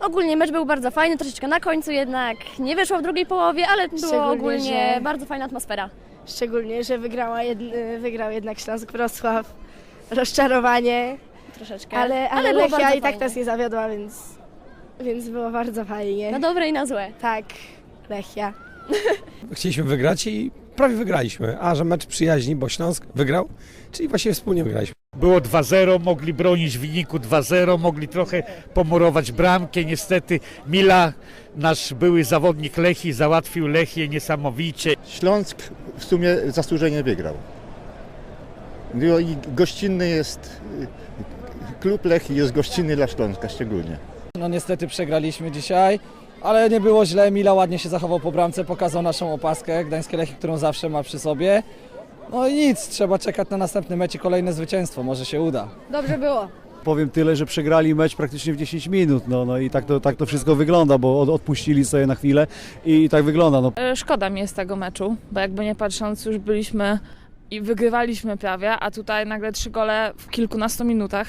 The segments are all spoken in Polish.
Ogólnie mecz był bardzo fajny, troszeczkę na końcu jednak nie wyszło w drugiej połowie, ale było Szczególnie, ogólnie że- bardzo fajna atmosfera. Szczególnie, że wygrała jed... wygrał jednak Śląsk Wrocław. Rozczarowanie, Troszeczkę. ale, ale, było Lechia bardzo i tak fajnie. nas nie zawiodła, więc, więc było bardzo fajnie. Na dobre i na złe. Tak, Lechia. Chcieliśmy wygrać i prawie wygraliśmy. A że mecz przyjaźni, bo Śląsk wygrał, czyli właściwie wspólnie wygraliśmy. Było 2-0, mogli bronić w wyniku 2-0, mogli trochę pomurować bramkę. Niestety Mila, nasz były zawodnik Lechii, załatwił Lechię niesamowicie. Śląsk w sumie zasłużenie wygrał. No i gościnny jest, y, klub Lechii jest gościnny dla Śląska szczególnie. No niestety przegraliśmy dzisiaj, ale nie było źle. Mila ładnie się zachował po bramce, pokazał naszą opaskę Gdańskie Lechy, którą zawsze ma przy sobie. No i nic, trzeba czekać na następny mecz i kolejne zwycięstwo, może się uda. Dobrze było. Powiem tyle, że przegrali mecz praktycznie w 10 minut, no, no i tak to, tak to wszystko wygląda, bo od, odpuścili sobie na chwilę i, i tak wygląda. No. E, Szkoda mi jest tego meczu, bo jakby nie patrząc, już byliśmy i wygrywaliśmy prawie, a tutaj nagle trzy gole w kilkunastu minutach.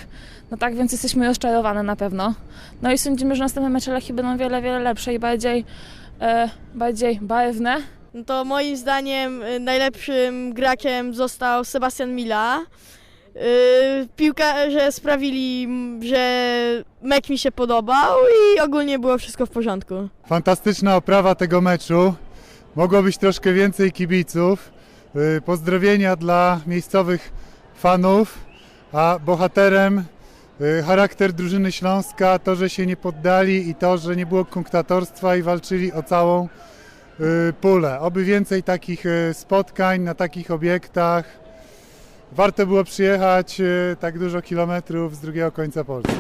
No tak więc jesteśmy rozczarowane na pewno. No i sądzimy, że następne mecze Lechii będą wiele, wiele lepsze i bardziej, e, bardziej barwne. No to moim zdaniem y, najlepszym grakiem został Sebastian Mila. Y, Piłkarze sprawili, że mecz mi się podobał i ogólnie było wszystko w porządku. Fantastyczna oprawa tego meczu. Mogło być troszkę więcej kibiców. Y, Pozdrowienia dla miejscowych fanów, a bohaterem y, charakter drużyny Śląska, to, że się nie poddali i to, że nie było kunktatorstwa i walczyli o całą y, pulę. Oby więcej takich spotkań na takich obiektach. Warto było przyjechać tak dużo kilometrów z drugiego końca Polski.